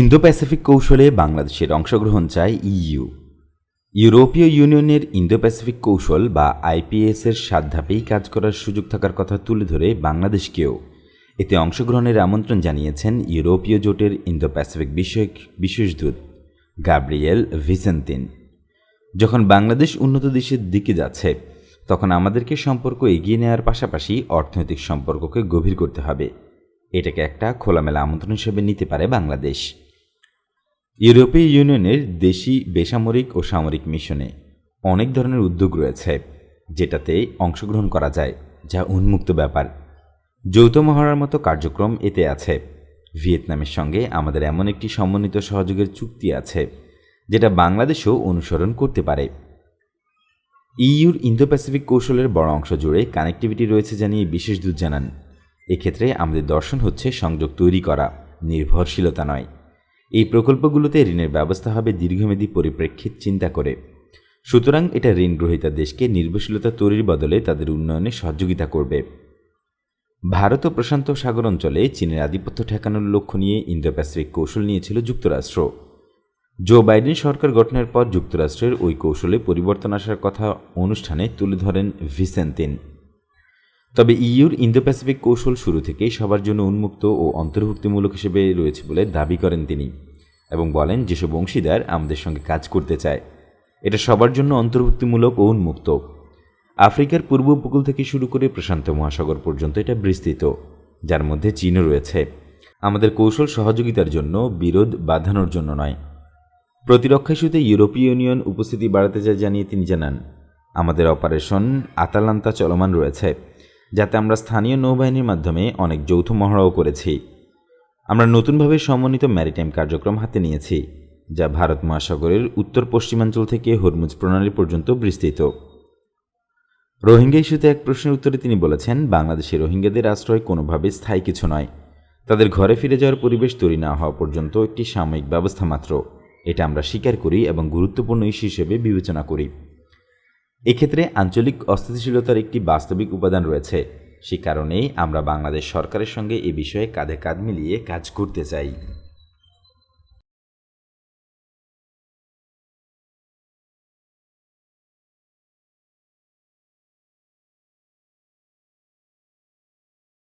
Indo Pacific কৌশলে বাংলাদেশের অংশগ্রহণ চায় ইইউ ইউরোপীয় ইউনিয়নের ইন্দো প্যাসিফিক কৌশল বা আইপিএস এর সাত ধাপেই কাজ করার সুযোগ থাকার কথা তুলে ধরে বাংলাদেশকেও। এতে অংশগ্রহণের আমন্ত্রণ জানিয়েছেন ইউরোপীয় জোটের ইন্দো প্যাসিফিক বিষয়ক বিশেষ দূত, গাব্রিয়েল ভিসেন্তিন। যখন বাংলাদেশ উন্নত দেশের দিকে যাচ্ছে, তখন আমাদেরকে সম্পর্ক এগিয়ে নেওয়ার পাশাপাশি অর্থনৈতিক সম্পর্ককে গভীর করতে হবে। এটাকে একটা খোলামেলা আমন্ত্রণ হিসেবে নিতে পারে বাংলাদেশ। ইউরোপীয় ইউনিয়নের দেশি, বেসামরিক ও সামরিক মিশনে অনেক ধরনের উদ্যোগ রয়েছে, যেটাতে অংশগ্রহণ করা যায়, যা উন্মুক্ত ব্যাপার। যৌথ মহড়ার মতো কার্যক্রম এতে আছে। ভিয়েতনামের সঙ্গে আমাদের এমন একটি সমন্বিত সহযোগের চুক্তি আছে, যেটা বাংলাদেশও অনুসরণ করতে পারে। ইইউর ইন্দো প্যাসিফিক কৌশলের বড় অংশ জুড়ে কানেক্টিভিটি রয়েছে জানিয়ে বিশেষ দূত জানান। এক্ষেত্রে আমাদের দর্শন হচ্ছে সংযোগ তৈরি করা, নির্ভরশীলতা নয়। এই প্রকল্পগুলোতে ঋণের ব্যবস্থা হবে দীর্ঘমেয়াদী পরিপ্রেক্ষিত চিন্তা করে। সুতরাং এটা ঋণ গ্রহীতা দেশকে নির্ভরশীলতা তৈরির বদলে তাদের উন্নয়নে সহযোগিতা করবে। ভারত ও প্রশান্ত সাগর অঞ্চলে চীনের আধিপত্য ঠেকানোর লক্ষ্য নিয়ে ইন্দো প্যাসিফিক কৌশল নিয়েছিল যুক্তরাষ্ট্র। জো বাইডেন সরকার গঠনের পর যুক্তরাষ্ট্রের ওই কৌশলে পরিবর্তন আসার কথা অনুষ্ঠানে তুলে ধরেন ভিসেন্তিন। তবে ইইউর ইন্দো প্যাসিফিক কৌশল শুরু থেকেই সবার জন্য উন্মুক্ত ও অন্তর্ভুক্তিমূলক হিসেবে রয়েছে বলে দাবি করেন তিনি এবং বলেন, যেসব অংশীদার আমাদের সঙ্গে কাজ করতে চায়, এটা সবার জন্য অন্তর্ভুক্তিমূলক ও উন্মুক্ত। আফ্রিকার পূর্ব উপকূল থেকে শুরু করে প্রশান্ত মহাসাগর পর্যন্ত এটা বিস্তৃত, যার মধ্যে চীনও রয়েছে। আমাদের কৌশল সহযোগিতার জন্য বিরোধ বাঁধানোর জন্য নয়। প্রতিরক্ষা ইস্যুতে ইউরোপীয় ইউনিয়ন উপস্থিতি বাড়াতে চায় জানিয়ে তিনি জানান, আমাদের অপারেশন আতালান্তা চলমান রয়েছে। যাতে আমরা স্থানীয় নৌবাহিনীর মাধ্যমে অনেক যৌথ মহড়াও করেছি। আমরা নতুনভাবে সমন্বিত ম্যারিটাইম কার্যক্রম হাতে নিয়েছি, যা ভারত মহাসাগরের উত্তর পশ্চিমাঞ্চল থেকে হরমুজ প্রণালী পর্যন্ত বিস্তৃত। রোহিঙ্গা ইস্যুতে এক প্রশ্নের উত্তরে তিনি বলেছেন, বাংলাদেশে রোহিঙ্গাদের আশ্রয় কোনোভাবে স্থায়ী কিছু নয়। তাদের ঘরে ফিরে যাওয়ার পরিবেশ তৈরি না হওয়া পর্যন্ত একটি সাময়িক ব্যবস্থা মাত্র। এটা আমরা স্বীকার করি এবং গুরুত্বপূর্ণ ইস্যু হিসেবে বিবেচনা করি। এক্ষেত্রে আঞ্চলিক অস্থিতিশীলতার একটি বাস্তবিক উপাদান রয়েছে। সে কারণেই আমরা বাংলাদেশ সরকারের সঙ্গে এ বিষয়ে কাঁধে কাঁধ মিলিয়ে কাজ করতে চাই।